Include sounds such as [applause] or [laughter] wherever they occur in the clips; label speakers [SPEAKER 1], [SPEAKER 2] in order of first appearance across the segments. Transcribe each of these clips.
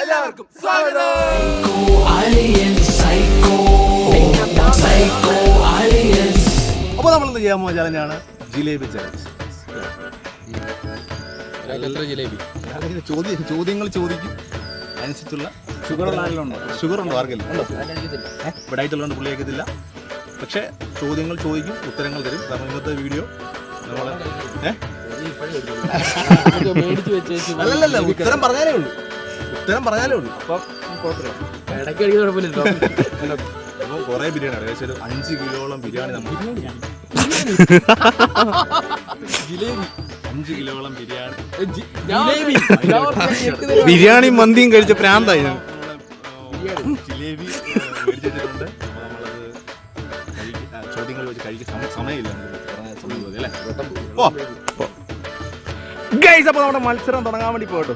[SPEAKER 1] എല്ലാവർക്കും സ്വാഗതം.
[SPEAKER 2] അപ്പോൾ നമ്മൾ ഇന്ന് ചെയ്യാൻ പോകുന്ന ചലഞ്ചാണ് ജിലേബി. ചലഞ്ച്
[SPEAKER 1] ജിലേബി
[SPEAKER 2] ചോദ്യം ചോദ്യങ്ങൾ ചോദിക്കും. അനുസരിച്ചുള്ള ഷുഗർ ഉണ്ടോ? ഷുഗർ ഉണ്ടോ ആർക്കില്ല ഉണ്ടോ? ഇവിടെ ആയിട്ടുള്ളതുകൊണ്ട് പുള്ളി കേൾക്കത്തില്ല പക്ഷേ ചോദ്യങ്ങൾ ചോദിക്കും ഉത്തരങ്ങൾ തരും. കാരണം ഇന്നത്തെ വീഡിയോ നമ്മൾ
[SPEAKER 1] വെച്ചേച്ച്
[SPEAKER 2] അല്ലല്ല ഉത്തരം പറഞ്ഞാലേ ഉള്ളൂ. ഉത്തരം പറഞ്ഞാലേ ഉള്ളൂ.
[SPEAKER 1] ഇടയ്ക്ക് ഇടയ്ക്ക് കുഴപ്പമില്ലല്ലോ.
[SPEAKER 2] അപ്പോൾ കുറേ ബിരിയാണി ഏകദേശം ഒരു അഞ്ച് കിലോളം ബിരിയാണി നമുക്ക്
[SPEAKER 1] ജിലേബി
[SPEAKER 2] അഞ്ച് കിലോളം ബിരിയാണി. ബിരിയാണി മന്തിയും കഴിച്ച പ്രാന്തായി ഞാൻ. ജിലേബി നമ്മളത് ചോദ്യങ്ങൾ വെച്ച് കഴിക്കാൻ സമയമില്ല. നമുക്ക് സമയം അല്ലേ? ഓ. ഗൈസ് അപ്പോൾ നമ്മുടെ മത്സരം തുടങ്ങാൻ വേണ്ടി പോകട്ടോ.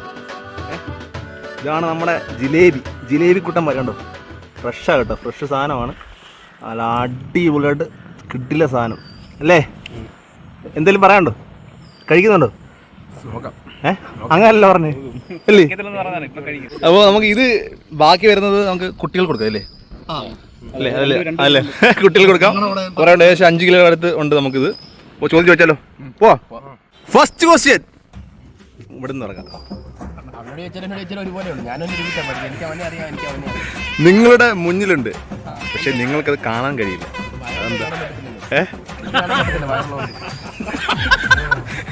[SPEAKER 2] ഇതാണ് നമ്മുടെ ജിലേബി. ജിലേബി കുട്ടൻ കണ്ടോ? ഫ്രഷാണ് കേട്ടോ. ഫ്രഷ് സാധനമാണ്. നല്ല അടിപൊളിയായിട്ട് കിട്ടില്ല സാധനം. അല്ലേ? എന്തെങ്കിലും പറയാനുണ്ടോ? കഴിക്കുന്നുണ്ടോ? ഏ? അങ്ങനല്ല പറഞ്ഞു. അല്ലേ? അപ്പോൾ നമുക്ക് ഇത് ബാക്കി വരുന്നത് നമുക്ക് കുട്ടികൾ കൊടുക്കാം അല്ലേ? അല്ലേ? അല്ലേ? അല്ലേ? [laughs] കുട്ടികൾ കൊടുക്കാം. കുറേ ഉണ്ട്. ഏകദേശം അഞ്ച് കിലോ അടുത്ത് ഉണ്ട് നമുക്കിത്. ചോദിച്ചു വെച്ചാലോ? പോവാ. ഫസ്റ്റ് ക്വസ്റ്റ്യൻ ഇവിടെ നിന്ന് ഇറങ്ങാം നിങ്ങളുടെ മുന്നിലുണ്ട്. പക്ഷെ നിങ്ങൾക്കത് കാണാൻ കഴിയില്ല. എന്താ? ഏ?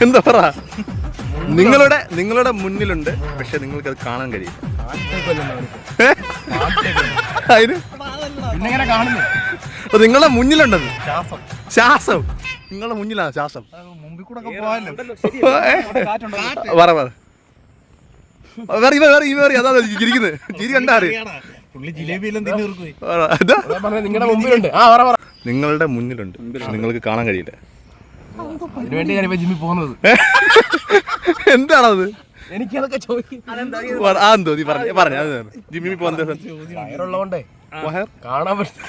[SPEAKER 2] എന്താ പറ? നിങ്ങളുടെ നിങ്ങളുടെ മുന്നിലുണ്ട്. പക്ഷെ നിങ്ങൾക്കത് കാണാൻ കഴിയില്ല? അതിന്? നിങ്ങളുടെ മുന്നിലുണ്ടത്. ശ്വാസം. നിങ്ങളുടെ മുന്നിലാണ് ശ്വാസം.
[SPEAKER 1] മുമ്പിൽ കൂടെ?
[SPEAKER 2] പറ പറ. വേറെ ഇവ വേറെ ഇവ വേറെ. അതാ ചിരിക്കുന്നത് ചിരി കണ്ടാറ്
[SPEAKER 1] നിങ്ങളുടെ മുമ്പിലുണ്ട്. ആ പറ പറ.
[SPEAKER 2] നിങ്ങളുടെ മുന്നിലുണ്ട്. നിങ്ങൾക്ക് കാണാൻ കഴിയില്ല.
[SPEAKER 1] പോകുന്നത്.
[SPEAKER 2] എന്താണത്?
[SPEAKER 1] എനിക്കതൊക്കെ ചോദിക്കും.
[SPEAKER 2] ജിമ്മി ആ കാണാൻ നീ പറഞ്ഞു പറഞ്ഞു അത് ജിമ്മിൽ പോകുന്ന
[SPEAKER 1] വയറുള്ളതുകൊണ്ടേ കാണാൻ പറ്റും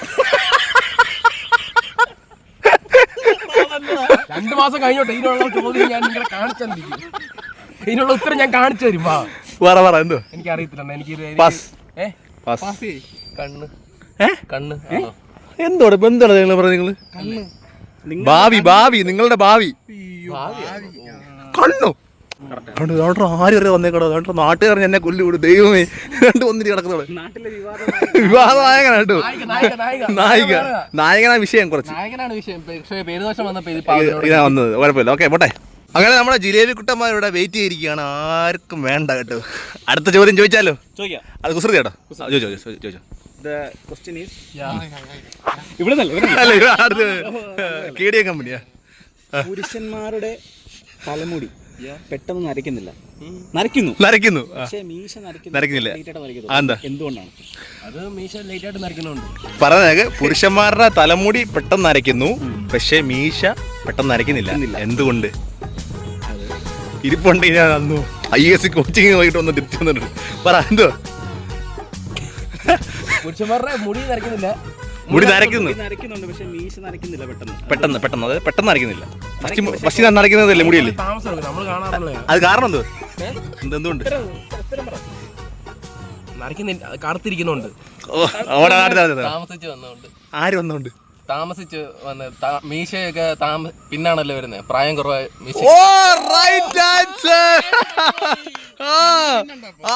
[SPEAKER 1] രണ്ടു മാസം കഴിഞ്ഞോട്ടെ ഇതിനുള്ള ചോദ്യം ഞാൻ നിങ്ങളെ കാണിച്ചു തന്നിരിക്കും ഇതിനുള്ള ഉത്തരം ഞാൻ കാണിച്ചു തരും വാ.
[SPEAKER 2] പറ പറ എന്തോ?
[SPEAKER 1] എനിക്ക് അറിയത്തില്ല എനിക്ക് ഇത്
[SPEAKER 2] പാസ്.
[SPEAKER 1] ഏ?
[SPEAKER 2] പാസ്.
[SPEAKER 1] കണ്ണ്.
[SPEAKER 2] ഏ?
[SPEAKER 1] കണ്ണ്.
[SPEAKER 2] എന്തോടെ എന്താണ് നിങ്ങൾ പറഞ്ഞ നിങ്ങൾ ഭാവി ഭാവി നിങ്ങളുടെ ഭാവി. കണ്ണു. അതുകൊണ്ട് അതുകൊണ്ട് ആരും അറിയാതെ വന്നേക്കടോ? അതുകൊണ്ട് നാട്ടുകാരൻ എന്നെ കൊല്ലുകൂടും ദൈവമേ. രണ്ട് ഒന്നിരി കിടക്കുന്നത് വിവാദ നായകനാണ് കേട്ടോ.
[SPEAKER 1] നായിക, നായകനാണ് നായിക.
[SPEAKER 2] നായിക.
[SPEAKER 1] നായിക.
[SPEAKER 2] നായകനാ വിഷയം കുറച്ച്.
[SPEAKER 1] നായകനാണ് വിഷയം. പക്ഷേ പേരുദോഷം വന്നപ്പോ ഇത്
[SPEAKER 2] വന്നത്. കുഴപ്പമില്ല. ഓക്കെ പോട്ടെ. അങ്ങനെ നമ്മുടെ ജിലേബി കുട്ടന്മാരിവിടെ വെയിറ്റ് ചെയ്തിരിക്കുകയാണ്. ആർക്കും വേണ്ട കേട്ടോ. അടുത്ത ചോദ്യം ചോദിച്ചാലോ?
[SPEAKER 3] ചോദിക്കാം.
[SPEAKER 2] അത് കുസൃതി കേട്ടോ. ചോദിച്ചോ ചോദിച്ചോ.
[SPEAKER 3] ഇവിടെ
[SPEAKER 2] കമ്പനിയാ.
[SPEAKER 3] പുരുഷന്മാരുടെ തലമുടി. പെട്ടെന്ന് നരയ്ക്കുന്നില്ല. നരയ്ക്കുന്നു.
[SPEAKER 2] നരയ്ക്കുന്നു. ആ,
[SPEAKER 3] പക്ഷേ മീശ നരയ്ക്കുന്നു.
[SPEAKER 2] നരയ്ക്കുന്നില്ല.
[SPEAKER 3] എന്തുകൊണ്ടാണ്?
[SPEAKER 1] അത് മീശ ലേറ്റ് ആയിട്ട് നരക്കുന്നുണ്ട്
[SPEAKER 2] പറഞ്ഞത് പുരുഷന്മാരുടെ തലമുടി പെട്ടെന്ന് നരയ്ക്കുന്നു. പക്ഷേ മീശ പെട്ടെന്ന് നരയ്ക്കുന്നില്ല. എന്തുകൊണ്ട്? ഇരിപ്പുണ്ട് ഞാൻ അന്നു ഐ എസ് സി കോച്ചിങ് പോയിട്ട് ഒന്ന് തിരിച്ചു വന്നിട്ടുണ്ട്. പറ എന്തോ
[SPEAKER 1] പുരുഷന്മാരുടെ മുടി നരക്കുന്നില്ല
[SPEAKER 2] മുടി നരയ്ക്കുന്നു.
[SPEAKER 3] നരക്കുന്നുണ്ട് പക്ഷേ മീശ നരക്കുന്നില്ല പെട്ടെന്ന്.
[SPEAKER 2] പെട്ടെന്ന് പെട്ടെന്ന്. അതായത് പെട്ടെന്ന് നരയ്ക്കുന്നില്ല. First first നരയ്ക്കുന്നതല്ലേ മുടിയല്ലേ? അത് കാരണം എന്തോ? എന്ത് എന്തുകൊണ്ട്
[SPEAKER 1] നരക്കുന്നില്ല അത് കറുത്തിരിക്കുന്നുണ്ട്
[SPEAKER 2] ഓ അവിടെ ആര് വന്നോണ്ട്.
[SPEAKER 1] താമസിച്ച് വന്ന് മീശയൊക്കെ താമ പിന്നാണല്ലോ വരുന്നത് പ്രായം കുറവായ മീശ.
[SPEAKER 2] ഓ റൈറ്റ് ആൻസർ ആ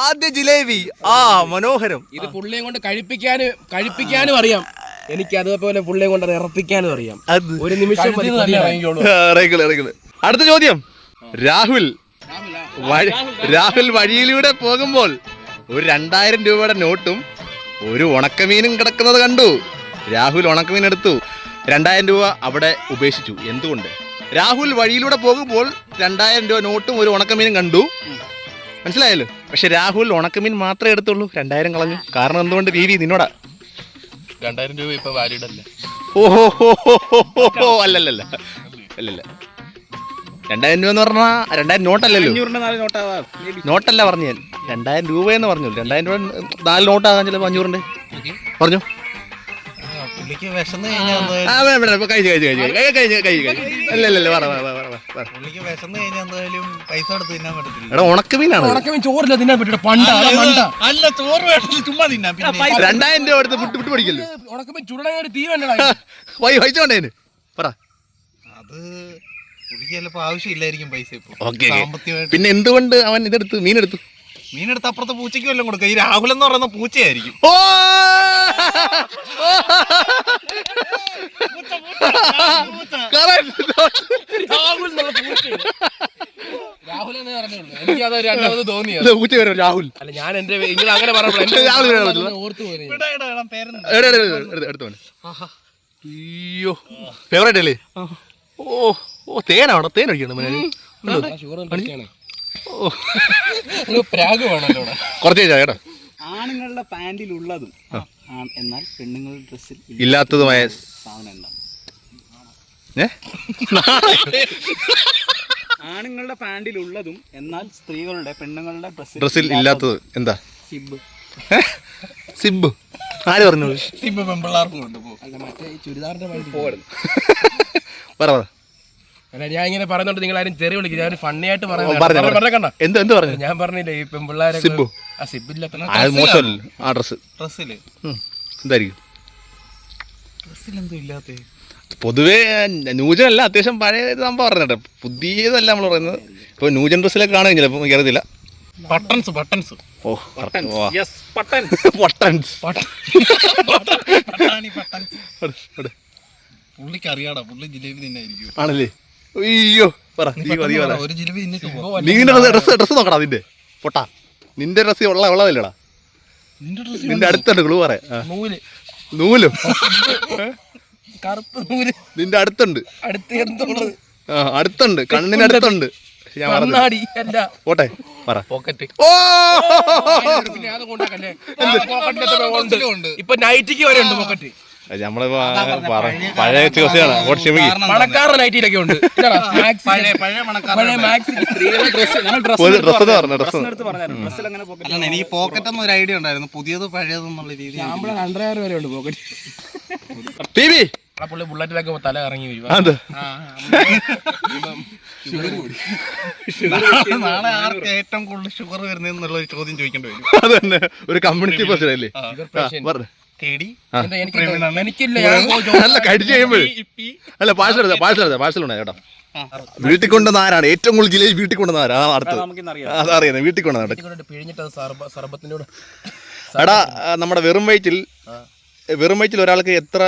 [SPEAKER 2] ആദ്യ ജിലേബി. ആ മനോഹരം.
[SPEAKER 1] ഇത് പുള്ളിയും കൊണ്ട് കഴിപ്പിക്കാനും കഴിപ്പിക്കാനും അറിയാം. എനിക്ക് അതുപോലെ പുള്ളിയെ കൊണ്ട് അത് ഇറപ്പിക്കാനും അറിയാം. ഒരു നിമിഷം മതി പുതിയ ഇറങ്ങിക്കോളൂ.
[SPEAKER 2] ഇറങ്ങിക്കോളൂ, ഇറങ്ങിക്കോളൂ. അടുത്ത ചോദ്യം. രാഹുൽ വഴി- രാഹുൽ വഴിയിലൂടെ പോകുമ്പോൾ ഒരു രണ്ടായിരം രൂപയുടെ നോട്ടും ഒരു ഉണക്കമീനും കിടക്കുന്നത് കണ്ടു. രാഹുൽ ഉണക്കമീൻ എടുത്തു. രണ്ടായിരം രൂപ അവിടെ ഉപേക്ഷിച്ചു. എന്തുകൊണ്ട്? രാഹുൽ വഴിയിലൂടെ പോകുമ്പോൾ രണ്ടായിരം രൂപ നോട്ടും ഒരു ഉണക്കമീനും കണ്ടു. മനസ്സിലായല്ലോ? പക്ഷെ രാഹുൽ ഉണക്കമീൻ മാത്രമേ എടുത്തുള്ളൂ. രണ്ടായിരം കളഞ്ഞു. കാരണം എന്തുകൊണ്ട്? രീതി വി നിന്നോടാ.
[SPEAKER 1] രണ്ടായിരം രൂപ ഇപ്പൊ വാല്യൂഡ് അല്ല?
[SPEAKER 2] ഓഹോ അല്ലല്ലല്ല. അല്ലല്ല. രണ്ടായിരം രൂപ എന്ന് പറഞ്ഞാൽ രണ്ടായിരം നോട്ടല്ലല്ലോ.
[SPEAKER 3] അഞ്ഞൂറിന്റെ
[SPEAKER 2] നോട്ടല്ല പറഞ്ഞു ഞാൻ. രണ്ടായിരം രൂപ എന്ന് പറഞ്ഞു രണ്ടായിരം രൂപ നാല് നോട്ടാകാൻ ചിലപ്പോൾ അഞ്ഞൂറിന്റെ പറഞ്ഞു.
[SPEAKER 4] കഴിച്ചു
[SPEAKER 2] കഴിച്ചു കഴിച്ചു കഴിച്ചു കഴിച്ച് കഴിച്ച് കഴിച്ച്. കഴിച്ച് കഴിച്ച് കഴിച്ച് കഴിച്ച്. അല്ല അല്ല അല്ല പറ പറ പറ പറ പറ.
[SPEAKER 4] പുള്ളിക്ക് വിശന്ന് കഴിഞ്ഞാൽ എന്തായാലും പൈസ കൊടുത്ത് തിന്നാൻ പറ്റത്തില്ല.
[SPEAKER 2] എടാ ഉണക്കമീനാണ്
[SPEAKER 1] ഉണക്കമീൻ ചോറില്ല തിന്നാൻ പറ്റില്ല പണ്ട മണ്ട
[SPEAKER 4] അല്ല ചോറ് വേണ്ട ചുമ്മാ തിന്നാം. പിന്നെ
[SPEAKER 2] രണ്ടായിരം രൂപ എടുത്ത് വിട്ട് വിട്ട് പഠിക്കല്ലോ
[SPEAKER 1] ഉണക്കമീൻ ചുടണ തീ വേണ്ടടാ [laughs]
[SPEAKER 2] വൈ പറ.
[SPEAKER 4] അത് പുള്ളിക്ക് ആവശ്യമില്ലായിരിക്കും പൈസ സാമ്പത്തികമായിട്ട്.
[SPEAKER 2] പിന്നെ എന്തുകൊണ്ട് അവൻ ഇതെടുത്ത് മീനെടുത്തു?
[SPEAKER 4] മീനെടുത്ത് അപ്പുറത്തെ പൂച്ചയ്ക്ക് വല്ലതും കൊടുക്കുക ഈ രാഹുൽ എന്ന് പറയുന്ന പൂച്ചയായിരിക്കും.
[SPEAKER 2] ഓ!
[SPEAKER 1] രാഹുൽ എന്നുള്ള പൂച്ചയാണ്. രാഹുൽ എന്നേ പറഞ്ഞുള്ളൂ. എനിക്ക് അത് രണ്ടാമത് തോന്നിയത്
[SPEAKER 2] പൂച്ച വരും രാഹുൽ.
[SPEAKER 1] അല്ല ഞാൻ എന്റെ നിങ്ങൾ അങ്ങനെ
[SPEAKER 2] രാഹുൽ വരാൻ പറ്റില്ല.
[SPEAKER 1] ഓർത്തു പോയി.
[SPEAKER 4] ഇവിടെ ഇവിടെ ഇവിടെ പേരെന്താ?
[SPEAKER 2] എടാ, എടാ, എടാ, എടുത്ത് എടുത്ത് മോനെ. അയ്യോ. ഫേവറേറ്റ് അല്ലേ? ഓ ഓ തേനാണോ? തേൻ ഒഴിക്കണം മോനെ
[SPEAKER 1] ഷുഗർ
[SPEAKER 2] ഓ
[SPEAKER 1] പ്രാഗ് വേണല്ലോ ഇവിടെ.
[SPEAKER 2] കുറച്ച് കേട്ടോ.
[SPEAKER 3] ആണുങ്ങളുടെ പാന്റിൽ ഉള്ളതും എന്നാൽ പെണ്ണുങ്ങളുടെ ഡ്രസ്സിൽ
[SPEAKER 2] ഇല്ലാത്തതുമായ
[SPEAKER 3] സാധനം ആണുങ്ങളുടെ പാൻറിലുള്ളതും എന്നാൽ സ്ത്രീകളുടെ പെണ്ണുങ്ങളുടെ ഡ്രസ്സിൽ
[SPEAKER 2] ഡ്രസ്സിൽ ഇല്ലാത്തത്. എന്താ?
[SPEAKER 3] സിബ്?
[SPEAKER 2] സിബ്. ആര് പറഞ്ഞു?
[SPEAKER 4] സിബ് പെമ്പിള്ളാർക്കും ഉണ്ട് പോ
[SPEAKER 1] അല്ല മറ്റേ ഈ ചുരിദാറിന്റെ.
[SPEAKER 2] പറ പറ.
[SPEAKER 1] അല്ല ഞാൻ ഇങ്ങനെ പറയുന്നുണ്ട് നിങ്ങൾ ആരും ചെറിയ വിളിക്കും ഞാൻ ഫണ്ണി ആയിട്ട്
[SPEAKER 2] പറഞ്ഞു പറഞ്ഞോ, പറഞ്ഞോ.
[SPEAKER 1] പറഞ്ഞേക്കണ്ട
[SPEAKER 2] എന്ത് എന്ത് പറഞ്ഞു?
[SPEAKER 1] ഞാൻ പറഞ്ഞില്ലേ ഈ പെൺപിള്ളേരെ
[SPEAKER 2] സിബു.
[SPEAKER 1] ആ
[SPEAKER 2] സിബില്ല മോശമല്ലേ ആ ഡ്രസ്സ്.
[SPEAKER 4] ഡ്രസ്സിൽ.
[SPEAKER 2] എന്തായിരിക്കും?
[SPEAKER 4] ഡ്രസ്സിലെന്തോ ഇല്ലാത്തേ.
[SPEAKER 2] പൊതുവേ ന്യൂജനല്ല അത്യാവശ്യം പഴയ സംഭവം പറഞ്ഞിട്ട് പുതിയതല്ല നമ്മൾ പറയുന്നത്. ഇപ്പോൾ ന്യൂജൻ ഡ്രസ്സിലൊക്കെ കാണുകയില്ല
[SPEAKER 4] ബട്ടൺസ് ബട്ടൺസ്
[SPEAKER 2] ഓ
[SPEAKER 4] ബട്ടൺസ് [laughs] [laughs] പുള്ളിക്ക് അറിയാടാ പുള്ളി ജിലേബി
[SPEAKER 2] ആണല്ലേ? അയ്യോ. പറ നീ നീ പറ
[SPEAKER 4] ഒരു ജിലേബി തിന്നിട്ട് പോ
[SPEAKER 2] നിന്റെ ഡ്രസ് ഡ്രസ് നോക്കടാ നിന്റെ. പൊട്ടാ. നിന്റെ ഡ്രസ് ഉള്ള ഉള്ളതല്ലടാ
[SPEAKER 4] നിന്റെ ഡ്രസ്
[SPEAKER 2] നിന്റെ അടുത്തുണ്ട് ക്ലൂ പറ. ആ.
[SPEAKER 1] നൂൽ.
[SPEAKER 2] നൂലും.
[SPEAKER 1] കറുപ്പ് നൂൽ.
[SPEAKER 2] നിന്റെ അടുത്തുണ്ട്.
[SPEAKER 1] അടുത്ത് എന്തോളത്
[SPEAKER 2] ആ അടുത്തുണ്ട്. കണ്ണിന് അടുത്തുണ്ട്. ഞാൻ പറഞ്ഞു
[SPEAKER 1] കണ്ണാടി അല്ല.
[SPEAKER 2] പോട്ടെ പറ.
[SPEAKER 1] പോക്കറ്റ്
[SPEAKER 2] ഓ!
[SPEAKER 1] അത് കൊണ്ടാക്കല്ലേ പോക്കറ്റിൽ ഉണ്ട് ഇപ്പൊ നൈറ്റിക്ക് വരെ ഉണ്ട് പോക്കറ്റ്
[SPEAKER 2] നമ്മൾ പഴയ ചോദ്യമാണ്
[SPEAKER 1] ഉണ്ട്. [laughs] [laughs]
[SPEAKER 2] പറഞ്ഞ
[SPEAKER 3] പോക്കറ്റ്
[SPEAKER 4] ഐഡിയ ഉണ്ടായിരുന്നു. പുതിയത് പഴയതെന്നുള്ള രീതി
[SPEAKER 1] ശാമ്പള രണ്ടര വരെ ഉണ്ട് പോക്കറ്റ്.
[SPEAKER 2] T V.
[SPEAKER 1] ആ പുള്ളി ബുള്ളറ്റിലൊക്കെ തല ഇറങ്ങി വരും
[SPEAKER 4] നാളെ ആർക്ക് ഏറ്റവും കൂടുതൽ ഷുഗർ വരുന്നതെന്നുള്ള ഒരു ചോദ്യം ചോദിക്കേണ്ടി വരും.
[SPEAKER 2] അത് തന്നെ ഒരു കമ്മ്യൂണിറ്റി പ്രശ്നമല്ലേ? പറഞ്ഞു. അല്ല കടിച്ചു കഴിയുമ്പോൾ അല്ല പാഴ്സൽ എടുത്താ? പാഴ്സൽ എടുത്താ? പാഴ്സൽ ഉണ്ടായി കേട്ടോ. വീട്ടിൽ കൊണ്ടുവന്ന ആരാണ്? ഏറ്റവും കൂടുതൽ ജില്ലയിൽ വീട്ടിൽ കൊണ്ടുവന്ന
[SPEAKER 3] ആരാണ് അറിയാം.
[SPEAKER 2] അതറിയാം വീട്ടിൽ കൊണ്ടുവന്ന [laughs] എടാ നമ്മുടെ വെറും വയറ്റിൽ വെറും വയറ്റിൽ ഒരാൾക്ക് എത്ര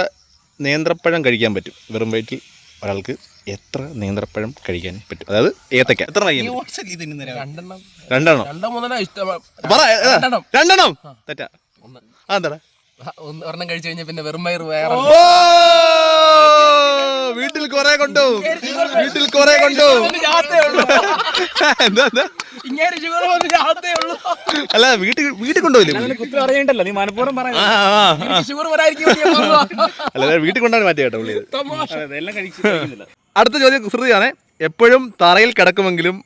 [SPEAKER 2] നേന്ത്രപ്പഴം കഴിക്കാൻ പറ്റും? വെറും വയറ്റിൽ ഒരാൾക്ക് എത്ര നേന്ത്രപ്പഴം കഴിക്കാൻ പറ്റും? അതായത് ഏത്തക്ക. എത്ര
[SPEAKER 1] രണ്ടെണ്ണം.
[SPEAKER 2] രണ്ടെണ്ണം.
[SPEAKER 1] ഇഷ്ടം.
[SPEAKER 2] പറ?
[SPEAKER 1] രണ്ടെണ്ണം.
[SPEAKER 2] രണ്ടെണ്ണം. തെറ്റാ.
[SPEAKER 1] ഒന്ന്. ഒരെണ്ണം കഴിച്ചു കഴിഞ്ഞാൽ പിന്നെ വെറും വയറ് വേറെ
[SPEAKER 2] വീട്ടിൽ കുറെ കൊണ്ടുപോകും വീട്ടിൽ കുറെ
[SPEAKER 1] ഉള്ളൂ.
[SPEAKER 2] അല്ല വീട്ടിൽ വീട്ടിൽ കൊണ്ടുപോയില്ലേ?
[SPEAKER 3] അറിയണ്ടല്ലോ നീ
[SPEAKER 1] മനഃപൂർവം.
[SPEAKER 2] അല്ല വീട്ടിൽ കൊണ്ടാണ് മാറ്റി കേട്ടോ പുള്ളി ഇത്.
[SPEAKER 1] തമാശ
[SPEAKER 3] എല്ലാം കഴിക്കുന്നില്ല.
[SPEAKER 2] അടുത്ത ചോദ്യം കുസൃതിയാണ് എപ്പോഴും തറയിൽ കിടക്കുമെങ്കിലും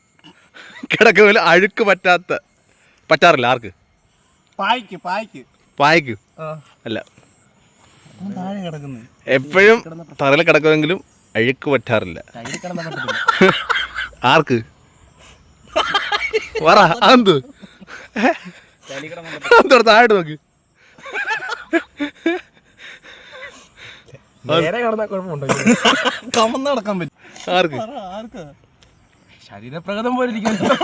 [SPEAKER 2] കിടക്കുമെങ്കിലും അഴുക്ക് പറ്റാത്ത പറ്റാറില്ല ആർക്ക്?
[SPEAKER 4] Pack pack.
[SPEAKER 2] പായ്ക്ക്. അല്ല. എപ്പോഴും തറയിൽ കിടക്കുമെങ്കിലും അഴുക്ക് പറ്റാറില്ല. ആർക്ക്? പറ അതെന്ത്? എന്തോടെ താഴോട്ട് നോക്ക്.
[SPEAKER 4] പറ്റും.
[SPEAKER 2] ആർക്ക്?
[SPEAKER 4] ആർക്ക്?
[SPEAKER 1] ശരീരപ്രകൃതം പോലെ ഇരിക്കുന്നു.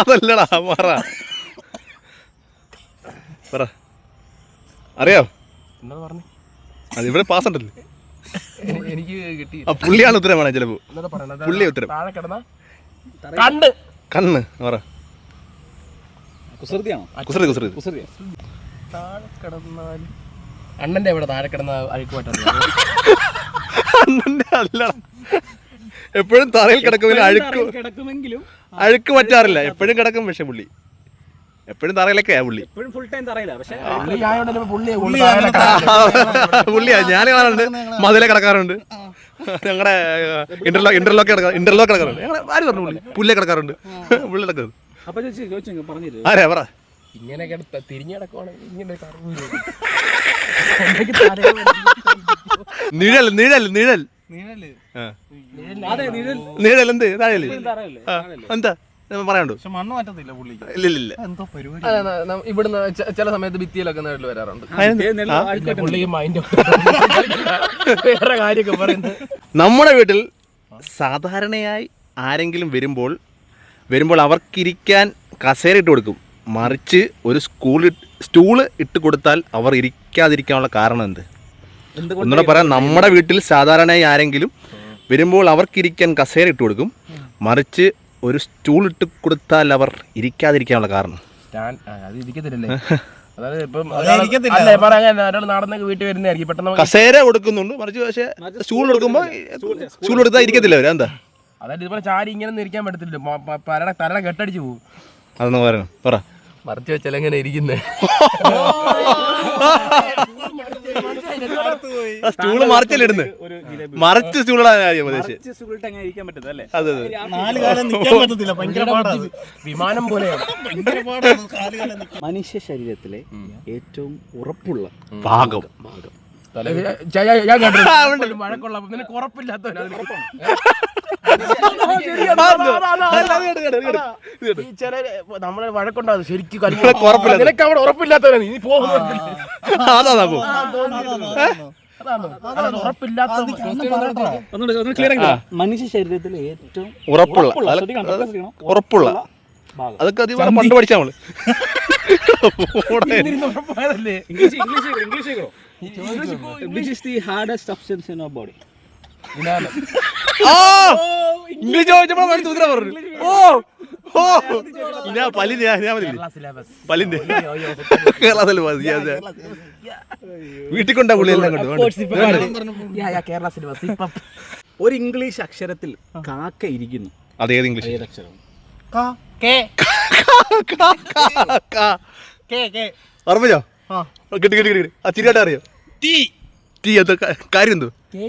[SPEAKER 2] അതല്ലടാ പറ. പറ. അറിയോ?
[SPEAKER 1] എന്താ പറഞ്ഞു?
[SPEAKER 2] അത് ഇവിടെ പാസ് ഉണ്ടല്ലേ.
[SPEAKER 1] എനിക്ക് കിട്ടി.
[SPEAKER 2] പുള്ളിയാണ് ഉത്തരം വേണം ചിലപ്പോ. പുള്ളി ഉത്തരം.
[SPEAKER 1] താഴെ കിടന്ന? കണ്ട്
[SPEAKER 2] കണ്ണ്. പറ.
[SPEAKER 3] കുസൃതിയാണോ?
[SPEAKER 2] കുസൃതി കുസൃതി.
[SPEAKER 3] കുസൃതിയാ.
[SPEAKER 1] താഴെ കിടന്നാൽ. അണ്ണന്റെ എവിടെ? താഴെ കിടന്ന അഴുക്ക് പറ്റുന്നത്
[SPEAKER 2] അണ്ണന്റെ അല്ലടാ. എപ്പോഴും തറയിൽ കിടക്കുമെങ്കിലും അഴുക്ക്
[SPEAKER 3] കിടക്കുമെങ്കിലും
[SPEAKER 2] അഴുക്ക് പറ്റാറില്ല. എപ്പോഴും കിടക്കും പക്ഷെ പുള്ളി. എപ്പോഴും തറയിലൊക്കെയാ പുള്ളി.
[SPEAKER 3] എപ്പോഴും ഫുൾ ടൈം തറയില്ല പക്ഷേ.
[SPEAKER 2] പുള്ളിയാ. ഞാൻ കാണാറുണ്ട് മതിലെ കിടക്കാറുണ്ട്. ഞങ്ങളുടെ ഇന്റർലോ ഇന്റർലോക്ക് ഇന്റർലോക്ക് കിടക്കാറുണ്ട്. ഞങ്ങളെ ആര് പറഞ്ഞു പുള്ളി? പുള്ളിയെ കിടക്കാറുണ്ട്. പുള്ളി കിടക്കുന്നത്
[SPEAKER 3] അപ്പൊ ചോദിച്ചു ചോദിച്ചു പറഞ്ഞില്ല
[SPEAKER 2] ആരാ? പറ.
[SPEAKER 1] ഇങ്ങനെ.
[SPEAKER 2] നിഴൽ നിഴൽ നിഴൽ.
[SPEAKER 3] അതെ നിഴൽ.
[SPEAKER 2] നിഴൽ എന്ത്? താഴെ എന്താ?
[SPEAKER 4] പക്ഷെ മണ്ണ് മാറ്റത്തില്ല പുള്ളിക്ക്.
[SPEAKER 2] ഇല്ല ഇല്ല ഇല്ല
[SPEAKER 4] എന്തോ പരിപാടി
[SPEAKER 1] ഇവിടുന്ന് ചില സമയത്ത് ഭിത്തിയിലൊക്കെ നേരിട്ട് വരാറുണ്ട്. മൈൻഡ് വേറെ കാര്യമൊക്കെ പറയുന്നത്.
[SPEAKER 2] നമ്മുടെ വീട്ടിൽ സാധാരണയായി ആരെങ്കിലും വരുമ്പോൾ വരുമ്പോൾ അവർക്കിരിക്കാൻ കസേര ഇട്ട് കൊടുക്കും. മറിച്ച് ഒരു സ്കൂൾ സ്റ്റൂൾ ഇട്ട് കൊടുത്താൽ അവർ ഇരിക്കാതിരിക്കാനുള്ള കാരണം എന്ത്? ഒന്നുകൂടെ പറയാം നമ്മുടെ വീട്ടിൽ സാധാരണയായി ആരെങ്കിലും വരുമ്പോൾ അവർക്കിരിക്കാൻ കസേര ഇട്ട് കൊടുക്കും. മറിച്ച് ഒരു സ്റ്റൂൾ ഇട്ട് കൊടുത്താൽ അവർ ഇരിക്കാതിരിക്കാനുള്ള കാരണം.
[SPEAKER 1] അത് ഇരിക്കത്തില്ലല്ലേ? അതായത് ഇപ്പം ഒരാൾ നടന്നൊക്കെ വീട്ടിൽ വരുന്നതായിരിക്കും. പെട്ടെന്ന്
[SPEAKER 2] കസേര കൊടുക്കുന്നുണ്ട്. മറിച്ച് പക്ഷേ സ്റ്റൂൾ എടുക്കുമ്പോൾ സ്റ്റൂൾ എടുത്താൽ ഇരിക്കത്തില്ല അവർ എന്താ?
[SPEAKER 1] അതായത് ഇതുപോലെ ചാരി ഇങ്ങനെ ഇരിക്കാൻ പറ്റത്തില്ല. മ- പ- പരട തലയുടെ കെട്ടടിച്ച് പോകും
[SPEAKER 2] അതൊന്ന് പറയണം പറ.
[SPEAKER 1] മറിച്ച് വെച്ചാൽ എങ്ങനെ ഇരിക്കുന്നേ? [laughs] [laughs]
[SPEAKER 2] സ്റ്റൂൾ മറിച്ചല്ലേ മറിച്ച് സ്റ്റൂളിടാൻ കാര്യം ഉദ്ദേശിച്ചത്.
[SPEAKER 3] കുറച്ച് സുഖമായിട്ട് അങ്ങനെ ഭാഗം പറ്റത്തല്ലേ അല്ലേ?
[SPEAKER 2] അതെ മഴക്കുള്ള.
[SPEAKER 4] നിനക്ക് കാലം
[SPEAKER 3] മനുഷ്യ ഏറ്റവും ഉറപ്പുള്ള
[SPEAKER 1] നമ്മളെ വഴക്കുണ്ടാകും. ശരിക്കും കളി
[SPEAKER 2] നിനക്ക്
[SPEAKER 1] അവിടെ ഉറപ്പില്ലാത്തവനാ നീ. പോകുന്നു
[SPEAKER 3] മനുഷ്യ ശരീരത്തിൽ ഏറ്റവും
[SPEAKER 2] ഉറപ്പുള്ള.
[SPEAKER 3] ഉറപ്പുള്ള,
[SPEAKER 2] അല്ല,
[SPEAKER 3] ശ്രദ്ധിക്കണം,
[SPEAKER 2] അത്
[SPEAKER 3] ശ്രദ്ധിക്കണം.
[SPEAKER 2] ഉറപ്പുള്ള.
[SPEAKER 3] ഭാഗം.
[SPEAKER 2] അതൊക്കെ അധികം പണ്ട് പഠിച്ചാ English
[SPEAKER 1] English English
[SPEAKER 3] English English English which
[SPEAKER 2] English ചോദിച്ചപ്പോ പറഞ്ഞു. ഓ ഓ. ഞാൻ പലിന്റെ ഞാൻ ഞാൻ മതി
[SPEAKER 1] സിലബസ്. [laughs]
[SPEAKER 2] വീട്ടിൽ കൊണ്ടാ പുള്ളിയെല്ലാം കൊണ്ട്
[SPEAKER 1] കേരള സിലബസ് ഇപ്പം. [laughs]
[SPEAKER 3] ഒരു ഇംഗ്ലീഷ് അക്ഷരത്തിൽ കാക്ക ഇരിക്കുന്നു.
[SPEAKER 2] അതേത് ഇംഗ്ലീഷ്?
[SPEAKER 3] അക്ഷരം?
[SPEAKER 2] ഓർമ്മയോ? കിട്ടി കിട്ടി കിട്ടി ആ ചിരിയായിട്ട് അറിയോ?
[SPEAKER 4] ടീ.
[SPEAKER 2] ടീ അത് കാര്യം എന്തോ? [laughs]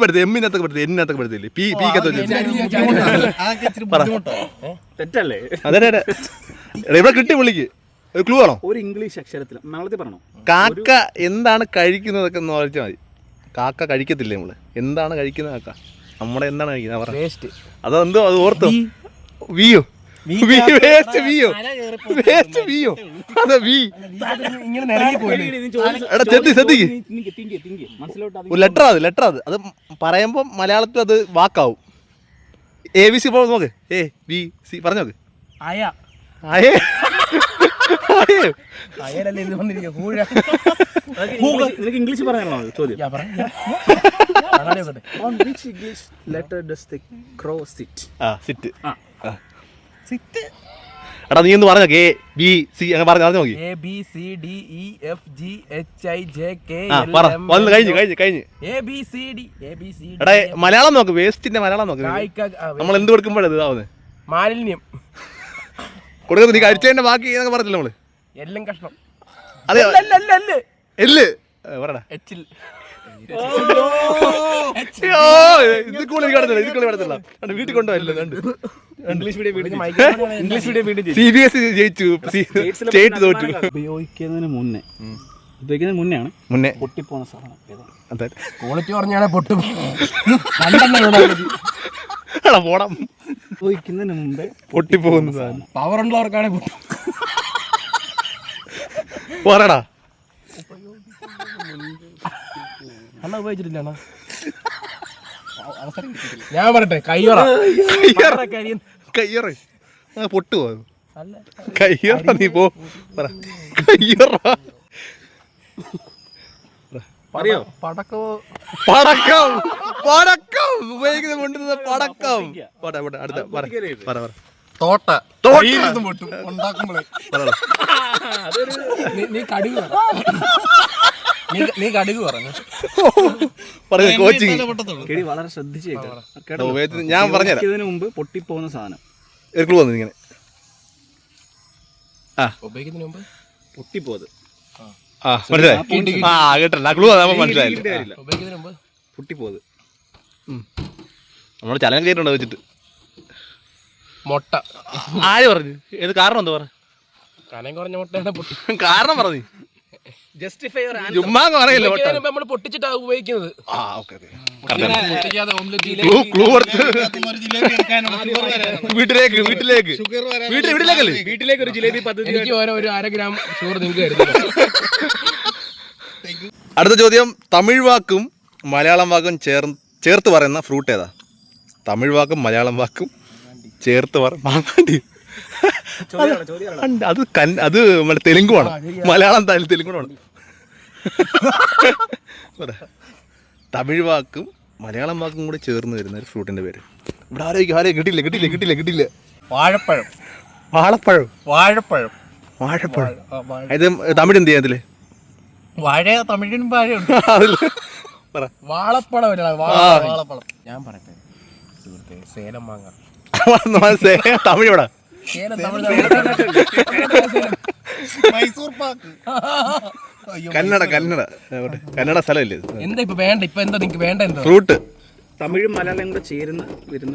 [SPEAKER 2] പെടുത്തി എമ്മിനകത്തൊക്കെ പെടുത്തി എന്നിനകത്തൊക്കെ പെടുത്തില്ലേ? പി
[SPEAKER 3] തെറ്റല്ലേ?
[SPEAKER 2] അതെ അതെ അതെ. ഇവിടെ കിട്ടി പുള്ളിക്ക്. ഒരു ക്ലൂ ആണോ
[SPEAKER 3] ഒരു ഇംഗ്ലീഷ് അക്ഷരത്തിൽ മലയാളത്തിൽ പറഞ്ഞോ
[SPEAKER 2] കാക്ക എന്താണ് കഴിക്കുന്നതൊക്കെ എന്ന് പറഞ്ഞാൽ മതി. കാക്ക കഴിക്കത്തില്ലേ നമ്മൾ? എന്താണ് കഴിക്കുന്നത് കാക്ക? നമ്മുടെ എന്താണ് കഴിക്കുന്നത്? പറ.
[SPEAKER 1] വേസ്റ്റ്
[SPEAKER 2] അതെന്തോ അത് ഓർത്തോ? വിയോ. വേസ്റ്റ് വിയോ? വേസ്റ്റ് വിയോ? അതെ വി. എടാ ചെത്തി ശ്രദ്ധിക്ക് ഒരു ലെറ്റർ അത് ലെറ്റർ അത് അത് പറയുമ്പോൾ മലയാളത്തിൽ അത് വാക്കാവും. എ ബി സി ഇപ്പോൾ നോക്ക്. എ ബി സി പറഞ്ഞു നോക്ക്.
[SPEAKER 1] അയ.
[SPEAKER 3] നിനക്ക് ഇംഗ്ലീഷ് പറയാനാണോ ചോദ്യം? Letter does the crow sit
[SPEAKER 2] ആ സിറ്റ് എടാ നീ ഒന്ന് പറഞ്ഞു എ ബി സി അങ്ങനെ പറഞ്ഞു പറഞ്ഞു നോക്കി
[SPEAKER 1] A B C D E F G H I J K
[SPEAKER 2] ആ പറ. വന്ന് കഴിഞ്ഞു കഴിഞ്ഞ് കഴിഞ്ഞ്.
[SPEAKER 1] A B C D A B C
[SPEAKER 2] എടാ മലയാളം നോക്ക് വേസ്റ്റിന്റെ മലയാളം നോക്ക്. നമ്മൾ എന്ത് കൊടുക്കുമ്പോഴത് ഇതാവുന്നത്
[SPEAKER 1] മാലിന്യം.
[SPEAKER 2] കൊടുക്കുന്നത് നീ കഴിച്ചതിന്റെ ബാക്കി എന്നൊക്കെ പറഞ്ഞില്ല നമ്മൾ?
[SPEAKER 1] എല്ലാം കഷ്ണം.
[SPEAKER 2] അതെ. എല്ല്. പറടാ.
[SPEAKER 1] എച്ചിൽ. [laughs]
[SPEAKER 2] ഇത് ഇത് വീട്ടിൽ കൊണ്ടുപോയില്ല
[SPEAKER 3] ഇംഗ്ലീഷ് മീഡിയം വീണ്ടും ഇംഗ്ലീഷ് മീഡിയം വീണ്ടും
[SPEAKER 2] സി ബി എസ് ജയിച്ചു. സ്റ്റേറ്റ് തോറ്റു
[SPEAKER 3] ഉപയോഗിക്കുന്നതിന് മുന്നേ ഉപയോഗിക്കുന്നതിന് മുന്നേ ആണ്
[SPEAKER 2] മുന്നേ.
[SPEAKER 3] പൊട്ടിപ്പോകുന്ന സാധനം
[SPEAKER 1] ക്വാളിറ്റി പറഞ്ഞാണെ പൊട്ടും.
[SPEAKER 2] പോടാം.
[SPEAKER 3] ഉപയോഗിക്കുന്നതിന് മുമ്പേ
[SPEAKER 2] പൊട്ടിപ്പോകുന്ന സാധനം.
[SPEAKER 1] പവർ ഉള്ളവർക്കാണെ പൊട്ടും.
[SPEAKER 2] പോരാടാ
[SPEAKER 1] അണ്ണ ഉപയോഗിച്ചിട്ടില്ല അണ്ണാ. ഞാൻ പറട്ടെ കയ്യോറ.
[SPEAKER 2] കയ്യറ.
[SPEAKER 1] അല്ല
[SPEAKER 2] കയ്യറ നീ പോ. കയ്യറ.
[SPEAKER 3] പറയോ
[SPEAKER 1] പടക്കോ?
[SPEAKER 2] പടക്കം. പടക്കം. ഉപയോഗിക്കുന്ന കൊണ്ടിരുന്ന പടക്കം. പോട്ടെ പോട്ടെ അടുത്ത. പറ. പറ പറ.
[SPEAKER 4] തോട്ട.
[SPEAKER 2] തോട്ട.
[SPEAKER 4] കയ്യിലിരുന്ന് പൊട്ടും ഉണ്ടാക്കുമ്പോഴേ
[SPEAKER 1] നീ- കടി കടുക് [laughs] നീ- കടുക് പറഞ്ഞു?
[SPEAKER 2] പറയുക കോച്ചിങ്.
[SPEAKER 3] കെടി വളരെ ശ്രദ്ധിച്ച്. കേട്ടോ?
[SPEAKER 2] ഞാൻ പറഞ്ഞുതരാം.
[SPEAKER 3] ഇതിനു മുമ്പ് പൊട്ടിപ്പോകുന്ന സാധനം.
[SPEAKER 2] വന്നു ഇങ്ങനെ. ആ.
[SPEAKER 1] ഉപയോഗിക്കുന്നതിന് മുമ്പ്?
[SPEAKER 3] പൊട്ടിപ്പോത്
[SPEAKER 2] ആ. മനസ്സിലായി. ആ കേട്ടല്ല ക്ലൂ നമുക്ക് മനസ്സിലായില്ല.
[SPEAKER 1] ഉപയോഗിക്കുന്നതിന് മുമ്പ്?
[SPEAKER 3] പൊട്ടിപ്പോത്
[SPEAKER 2] നമ്മൾ ചലനം ചെയ്തിട്ടുണ്ടോ വെച്ചിട്ട്.
[SPEAKER 1] മുട്ട.
[SPEAKER 2] ആര് പറഞ്ഞു? ഏത് കാരണം എന്താ പറ
[SPEAKER 1] കനം കുറഞ്ഞ മുട്ടയാണ് പൊട്ടി
[SPEAKER 2] കാരണം പറഞ്ഞു.
[SPEAKER 3] ജസ്റ്റിഫൈ
[SPEAKER 2] ചുമ്മാ പറയല്ലോ
[SPEAKER 1] നമ്മൾ പൊട്ടിച്ചിട്ടാണ് ഉപയോഗിക്കുന്നത്.
[SPEAKER 2] ആ ഓക്കെ. വീട്ടിലേക്ക് വീട്ടിലേക്ക്. വീട്ടിലേക്കല്ലേ?
[SPEAKER 3] വീട്ടിലേക്ക് ഒരു ജിലേബി പദ്ധതി
[SPEAKER 1] എനിക്ക് ഓരോ ഒരു അര ഗ്രാം ഷുഗർ നിങ്ങൾക്ക്
[SPEAKER 2] അടുത്ത ചോദ്യം തമിഴ് വാക്കും മലയാളം വാക്കും ചേർ ചേർത്ത് പറയുന്ന ഫ്രൂട്ട് ഏതാ? തമിഴ് വാക്കും മലയാളം വാക്കും ചേർത്ത് പറ മാങ്ങാണ്ടി. അത് അത് തെലുങ്കുമാണ് മലയാളം തെലുങ്കുമാണ്. തമിഴ് വാക്കും മലയാളം വാക്കും കൂടെ ചേർന്ന് വരുന്ന ഒരു ഫ്രൂട്ടിന്റെ പേര്. ഇവിടെ ആരോഗ്യം ആരെയും കിട്ടില്ല കിട്ടില്ല കിട്ടില്ല കിട്ടില്ല
[SPEAKER 4] വാഴപ്പഴം.
[SPEAKER 2] വാഴപ്പഴം.
[SPEAKER 4] വാഴപ്പഴം.
[SPEAKER 2] വാഴപ്പഴം ഇത് തമിഴ് എന്ത് ചെയ്യാതിൽ?
[SPEAKER 4] വാഴ തമിഴിനും വാഴയുണ്ട്. [laughs]
[SPEAKER 1] വാളപ്പഴം. വാളപ്പഴം.
[SPEAKER 4] വാഴപ്പഴം
[SPEAKER 1] ഞാൻ പറയട്ടെ സുഹൃത്തെ സേലം മാങ്ങ. [laughs]
[SPEAKER 2] തമിഴ് ഇവിടെ.
[SPEAKER 4] മൈസൂർ പാക്ക്
[SPEAKER 2] കന്നഡ കന്നഡ? കന്നഡ സ്ഥലമില്ലേ?
[SPEAKER 1] എന്താ ഇപ്പൊ വേണ്ട ഇപ്പൊ എന്താ നിങ്ങക്ക് വേണ്ട എന്താ
[SPEAKER 2] ഫ്രൂട്ട്
[SPEAKER 3] തമിഴും മലയാളം കൂടെ ചേരുന്ന വരുന്ന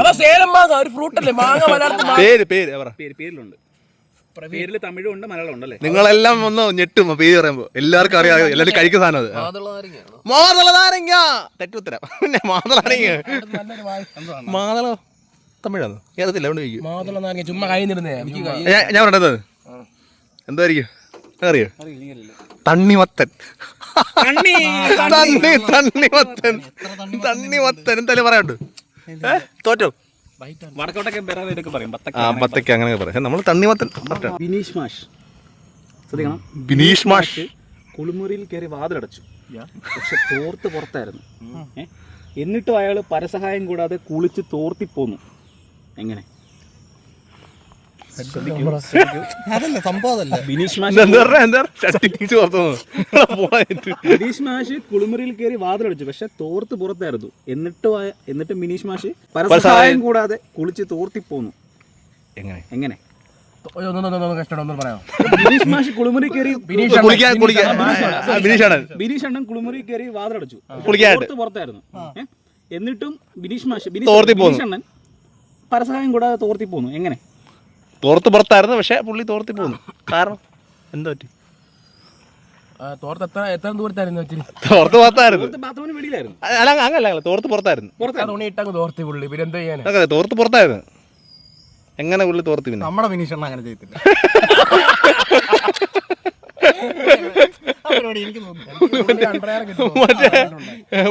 [SPEAKER 3] ഒരു
[SPEAKER 1] സേലം മാങ്ങ ഒരു ഫ്രൂട്ട് അല്ലേ മാങ്ങ മലയാളത്തിൽ.
[SPEAKER 2] പേര് പേര്
[SPEAKER 3] പേര് പേരിലുണ്ട് പേരിൽ തമിഴും ഉണ്ട് മലയാളം ഉണ്ടല്ലേ
[SPEAKER 2] നിങ്ങളെല്ലാം ഒന്ന് ഞെട്ടും പേര് പറയുമ്പോ എല്ലാവർക്കും അറിയാം എല്ലാവരും കഴിക്കുന്ന സാധനം അത്
[SPEAKER 4] മാതള
[SPEAKER 2] നാരങ്ങ തെറ്റുത്തരം പിന്നെ മാതള നാരങ്ങ. മാതള തമിഴാണ്. ചോദിക്കും.
[SPEAKER 1] മാതുള നാരങ്ങ ചുമ്മാ കൈ നിരുന്നേ എനിക്ക് കൈ-
[SPEAKER 2] ഞാൻ പറഞ്ഞത് എന്തായിരിക്കും? അറിയോ? തണ്ണിമത്തൻ. തണ്ണി തണ്ണിമത്തൻ. തണ്ണിമത്തൻ എന്തായാലും പറയാണ്ട് തോറ്റോ?
[SPEAKER 3] വടക്കോട്ടൊക്കെ പേരൊക്കെ പറയും. ബത്തക്ക
[SPEAKER 2] അങ്ങനെ പറയാം. നമ്മൾ തണ്ണിമത്തൻ
[SPEAKER 3] ബിനീഷ് മാഷ്. ശ്രദ്ധിക്കണം.
[SPEAKER 2] ബിനീഷ് മാഷ്.
[SPEAKER 3] കുളിമുറിയിൽ കയറി വാതിലടച്ചു. പക്ഷെ തോർത്ത് പുറത്തായിരുന്നു? എന്നിട്ടും അയാൾ പരസഹായം കൂടാതെ കുളിച്ച് തോർത്തി പോന്നു എങ്ങനെ? [laughs]
[SPEAKER 4] അതല്ല സംഭവം
[SPEAKER 3] ബിനീഷ് ബിനീഷ് മാഷ് കുളിമുറിയിൽ കയറി വാതിലടിച്ചു. പക്ഷെ തോർത്ത് പുറത്തായിരുന്നു. എന്നിട്ട് എന്നിട്ട് ബിനീഷ് മാഷ് പരസഹായം കൂടാതെ കുളിച്ച് തോർത്തി പോന്നു.
[SPEAKER 2] എങ്ങനെ?
[SPEAKER 3] എങ്ങനെ? ബിനീഷ് മാഷ് കുളിമുറി കയറി
[SPEAKER 1] ബിനീഷ് അണ്ണൻ.
[SPEAKER 3] കുളിമുറി കയറി വാതിലടച്ചു. പുറത്തായിരുന്നു. എന്നിട്ടും ബിനീഷ് മാഷ്
[SPEAKER 2] തോർത്തി പോന്നു.
[SPEAKER 3] ബിനീഷ് അണ്ണൻ പരസഹായം കൂടാതെ തോർത്തി പോന്നു. എങ്ങനെ?
[SPEAKER 2] തോർത്ത് പുറത്തായിരുന്നു പക്ഷെ പുള്ളി തോർത്തി പോന്നു. കാരണം എന്താ പറ്റി?
[SPEAKER 1] തോർത്ത് എത്ര എത്ര ദൂരത്തായിരുന്നു വെച്ചിന്
[SPEAKER 2] തോർത്ത് പുറത്തായിരുന്നു.
[SPEAKER 3] തോർത്ത് ബാത്റൂമിന് വെളിയിലായിരുന്നു.
[SPEAKER 2] അല്ല അങ്ങല്ല അങ്ങല്ല തോർത്ത് പുറത്തായിരുന്നു.
[SPEAKER 1] തുണി ഇട്ടങ്ങ് തോർത്തി പുള്ളി. പിന്നെ എന്താ ചെയ്യാനാ?
[SPEAKER 2] അതെ തോർത്ത് പുറത്തായിരുന്നു. എങ്ങനെ പുള്ളി തോർത്തി പിന്നെ?
[SPEAKER 4] നമ്മുടെ വിനീഷണ്ണ അങ്ങനെ ചെയ്തില്ല പരിപാടി [laughs] എനിക്ക് തോന്നുന്നു.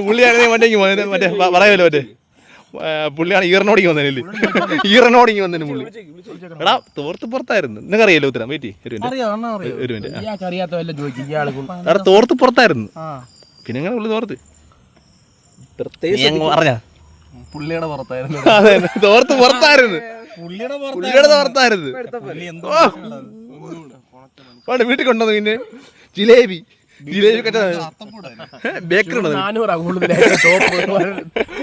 [SPEAKER 1] പുള്ളി അങ്ങനെ
[SPEAKER 2] മറ്റേ മറ്റേ മറ്റേ? പുള്ളിയാണ് ഈറനോടിങ്ങി വന്നതിൽ ഈറനോടിങ്ങി വന്നതിന് പുള്ളി. എടാ തോർത്ത് പുറത്തായിരുന്നു. നിനക്കറിയാലോ ഉത്തരം? വെയിറ്റ് ഒരു മിനിറ്റ്. എടാ തോർത്ത് പുറത്തായിരുന്നു.
[SPEAKER 4] ആ.
[SPEAKER 2] പിന്നെ എങ്ങനെ പുള്ളി തോർത്ത്?
[SPEAKER 3] പ്രത്യേകിച്ച്
[SPEAKER 2] പറഞ്ഞ?
[SPEAKER 4] പുള്ളിയുടെ പുറത്തായിരുന്നു. [laughs]
[SPEAKER 2] അതെ തോർത്ത് പുറത്തായിരുന്നു.
[SPEAKER 4] പുള്ളിയുടെ.
[SPEAKER 2] വേണ്ട വീട്ടിൽ കൊണ്ടുവന്നു പിന്നെ ജിലേബി. [laughs]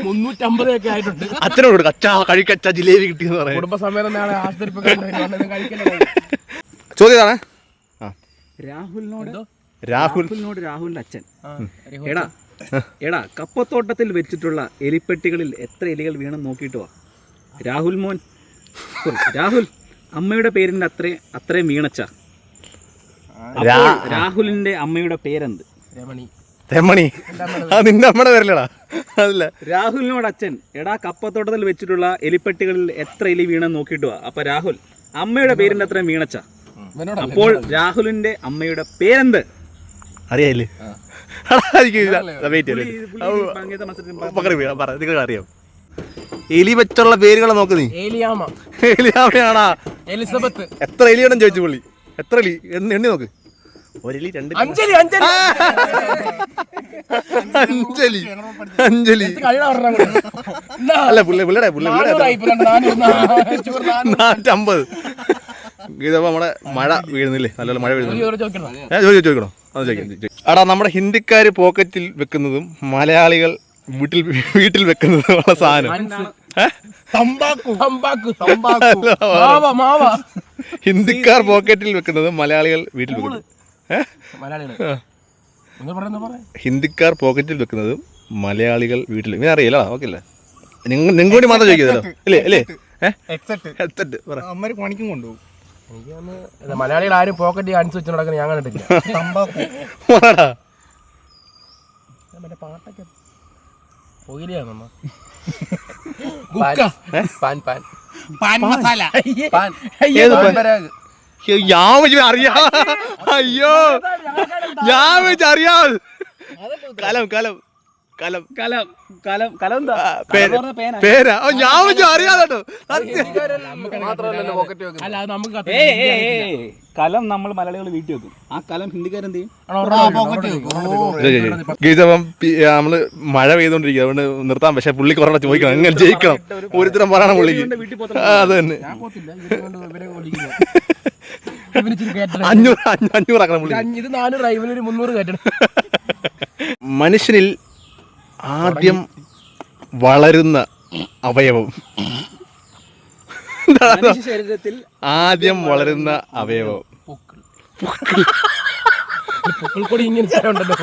[SPEAKER 1] മുന്നൂറ്റമ്പതൊക്കെ ആയിട്ടുണ്ട്.
[SPEAKER 2] അച്ഛനോട് കൊടുക്കും അച്ഛാ കഴിക്കച്ചാ ജിലേബി കിട്ടിയെന്ന് പറയാം.
[SPEAKER 1] കുടുംബസമേതം നാളെ ആശുപത്രി
[SPEAKER 2] ചോദ്യം ഇതാണ്. ആ.
[SPEAKER 3] രാഹുലിനോട്
[SPEAKER 2] രാഹുൽ.
[SPEAKER 3] രാഹുലിനോട് രാഹുലിന്റെ അച്ഛൻ. എടാ എടാ കപ്പത്തോട്ടത്തിൽ വെച്ചിട്ടുള്ള എലിപ്പെട്ടികളിൽ എത്ര എലികൾ വീണെന്ന് നോക്കിയിട്ട് വാ. രാഹുൽ മോൻ. രാഹുൽ അമ്മയുടെ പേരിന്റെ അത്രേ അത്രയും വീണച്ച. രാഹുലിന്റെ അമ്മയുടെ പേരെന്ത്?
[SPEAKER 1] രമണി.
[SPEAKER 2] രമണി. നിന്റെ അമ്മയുടെ പേരിലടാ. അതല്ല.
[SPEAKER 3] രാഹുലിനോട് അച്ഛൻ എടാ കപ്പത്തോട്ടത്തിൽ വെച്ചിട്ടുള്ള എലിപ്പെട്ടികളിൽ എത്ര എലി വീണെന്ന് നോക്കിയിട്ട് വാ. അപ്പൊ രാഹുൽ അമ്മയുടെ പേരിന്റെ അത്രയും വീണച്ച അപ്പോൾ രാഹുലിന്റെ അമ്മയുടെ പേരെന്ത്?
[SPEAKER 2] അറിയാല്ലേ അറിയാം. എലി വെച്ചുള്ള പേരുകളെ നോക്ക് നീ.
[SPEAKER 1] എലിയാമ
[SPEAKER 2] എലിയാമയാണാ
[SPEAKER 1] എലിസബത്ത്.
[SPEAKER 2] എത്ര എലിയാണെന്ന് ചോദിച്ചു പുള്ളി. എത്ര ലി എണ്ണി എണ്ണി നോക്ക്. ഒരലി രണ്ട് അഞ്ചലി
[SPEAKER 1] അഞ്ജലി അഞ്ജലി.
[SPEAKER 2] അഞ്ജലി. അഞ്ജലി.
[SPEAKER 1] കഴിയണ പറഞ്ഞ
[SPEAKER 2] അല്ല പുള്ളി പുള്ളിയുടെ പുള്ളി നാറ്റമ്പത് [laughs] ഇതപ്പോ നമ്മുടെ മഴ വീഴുന്നില്ലേ? നല്ലപോലെ മഴ വീഴുന്നില്ലേ ഞാൻ ചോദിച്ചു ചോദിക്കണോ അത് ചോദിക്കാം ചോദിക്കാം. നമ്മുടെ ഹിന്ദിക്കാർ പോക്കറ്റിൽ വെക്കുന്നതും മലയാളികൾ വീട്ടിൽ വീട്ടിൽ വെക്കുന്നതും ഉള്ള സാധനം?
[SPEAKER 1] തമ്പാക്കു. തമ്പാക്കു. തമ്പാക്കു. മാവ മാവ.
[SPEAKER 2] ഹിന്ദിക്കാർ പോക്കറ്റിൽ വെക്കുന്നത് മലയാളികൾ വീട്ടിൽ വെക്കുന്നത് ഹിന്ദിക്കാർ പോക്കറ്റിൽ വെക്കുന്നതും മലയാളികൾ വീട്ടിൽ ഇങ്ങനെ അറിയില്ല ഓക്കെ അല്ലേ നിങ്ങൾ നിങ്ങൾ കൂടി മാത്രം ചോദിക്കുന്നല്ലോ അല്ലേ അല്ലേ ഹെഡ്സെറ്റ് പറ.
[SPEAKER 4] അമ്മര് പണിക്കും കൊണ്ടുപോകും.
[SPEAKER 1] മലയാളികൾ ആരും പോക്കറ്റ് കാണിച്ചു വെച്ച് നടക്കുന്നത് ഞാൻ കണ്ടിട്ടില്ല. പാട്ടൊക്കെ പോയില്ലേ നമ്മ [laughs] പാൻ. പാൻ
[SPEAKER 4] പാൻ. മസാല.
[SPEAKER 1] പാൻ.
[SPEAKER 2] ഏത് പാൻ? അയ്യോ, ഞാൻ അറിയാ. അയ്യോ. ഞാൻ വെച്ച് അറിയാ. കലം കലം. കലം.
[SPEAKER 3] കലം. കലം. കലം എന്താ?
[SPEAKER 2] ആ, പേര്.
[SPEAKER 3] കലം എന്ന് പറഞ്ഞാ പേന.
[SPEAKER 2] പേരാ. ഓ ഞാൻ വെച്ച് അറിയാതോ
[SPEAKER 1] അല്ല അത് നമുക്ക്.
[SPEAKER 3] കലം നമ്മൾ മലയാളികൾ വീട്ടിൽ വെക്കും. ആ കലം ഹിന്ദിക്കാരെന്ത് ചെയ്യും?
[SPEAKER 2] നമ്മൾ മഴ പെയ്തോണ്ടിരിക്കുക അതുകൊണ്ട് നിർത്താൻ പക്ഷെ പുള്ളി കൊറോണ ചോദിക്കണം. എങ്ങനെ ജയിക്കണം? ഒരുത്തരം പറയണം പുള്ളിക്ക്? അത് തന്നെ. [laughs] അഞ്ഞൂറ് അഞ്ഞൂ- അഞ്ഞൂറാക്കണം പുള്ളി.
[SPEAKER 1] ഇത് നാനൂറ് ഇവനൊരു മുന്നൂറ് കയറ്റണം
[SPEAKER 2] മനുഷ്യനിൽ ആദ്യം വളരുന്ന അവയവം.
[SPEAKER 3] മനുഷ്യ ശരീരത്തിൽ
[SPEAKER 2] ആദ്യം വളരുന്ന അവയവം.
[SPEAKER 1] പൊക്കിൾ. പൊക്കിൾ കൂടി ഇങ്ങനെ ഉണ്ടല്ലോ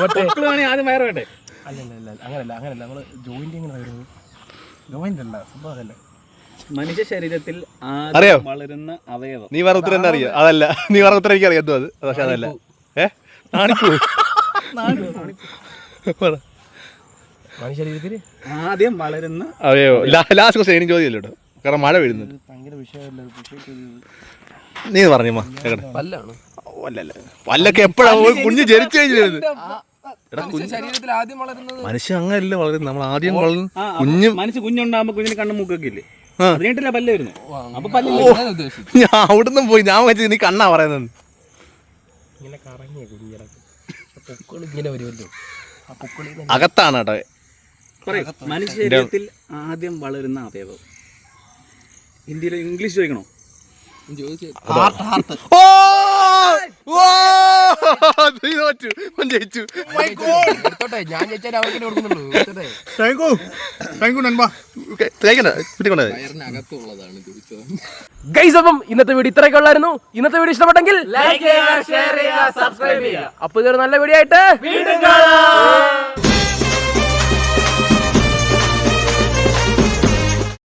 [SPEAKER 3] വേണേ ആദ്യം വയറ് വേണ്ടേ?
[SPEAKER 1] അല്ലല്ല അല്ല അങ്ങനല്ല അങ്ങനല്ല. നമ്മൾ ജോയിന്റ് എങ്ങനെ വരുന്നത് ജോയിന്റ് അല്ല സംഭവം അതല്ല
[SPEAKER 3] മനുഷ്യ ശരീരത്തിൽ
[SPEAKER 2] അറിയോ?
[SPEAKER 3] ആദ്യം വളരുന്ന അവയവം.
[SPEAKER 2] നീ പറഞ്ഞ ഉത്തരം എന്താ അറിയോ? അതല്ല. നീ പറഞ്ഞ ഉത്തരം എനിക്ക് അറിയാം അത്? പക്ഷെ അതല്ല. ഏ? നാണിക്കൂ പറ.
[SPEAKER 1] മനുഷ്യ ശരീരത്തിൽ
[SPEAKER 2] ആദ്യം വളരുന്ന അതെയോ? ലാസ്റ്റ് ക്വസ്റ്റ്യൻ എനിക്ക് ചോദ്യമല്ലോ കേട്ടോ കാരണം മഴ
[SPEAKER 1] ഭയങ്കര വിഷയമല്ല
[SPEAKER 2] നീ പറഞ്ഞമ്മ
[SPEAKER 1] പല്ലാണ്.
[SPEAKER 2] അല്ലല്ല പല്ലൊക്കെ എപ്പോഴാ കുഞ്ഞ് ജനിച്ചു
[SPEAKER 1] കഴിഞ്ഞിരുന്നു ശരീരത്തിൽ ആദ്യം വളരുന്നത്
[SPEAKER 2] മനുഷ്യൻ വളരുന്നത്. നമ്മൾ ആദ്യം
[SPEAKER 3] അപ്പൊ
[SPEAKER 2] കുഞ്ഞ്
[SPEAKER 3] മനുഷ്യ കുഞ്ഞുണ്ടാകുമ്പോ കുഞ്ഞിന് കണ്ണും മൂക്കൊക്കെ ഇല്ലേ. അതിനായിട്ടല്ല പല്ല് വരുന്നു? അപ്പൊ
[SPEAKER 2] ഞാൻ അവിടുന്ന് പോയി ഞാൻ വെച്ചത് നീ കണ്ണാ പറയുന്നത്.
[SPEAKER 1] ഇങ്ങനെ കറങ്ങിയ കുഞ്ഞിടക്ക്. പൊക്കിൾ ഇങ്ങനെ വരുമല്ലോ.
[SPEAKER 2] അകത്താണ് കേട്ടോ.
[SPEAKER 3] മനുഷ്യ ശരീരത്തിൽ ആദ്യം വളരുന്ന അവയവം. ഹിന്ദിയിൽ ഇംഗ്ലീഷ് ചോദിക്കണോ?
[SPEAKER 2] ജയിച്ചു.
[SPEAKER 1] ഞാൻ അവർക്ക് കൊടുക്കുന്നുള്ളൂ.
[SPEAKER 4] താങ്കു
[SPEAKER 1] ഗൈസ് അപ്പം ഇന്നത്തെ വീഡിയോ ഇത്രയൊക്കെ ഉള്ളായിരുന്നു. ഇന്നത്തെ വീഡിയോ ഇഷ്ടപ്പെട്ടെങ്കിൽ ലൈക്ക് ചെയ്യുക ഷെയർ ചെയ്യുക സബ്സ്ക്രൈബ് ചെയ്യുക. അപ്പൊ ഇതൊരു നല്ല വീഡിയോ ആയിട്ട് വീണ്ടും കാണാം.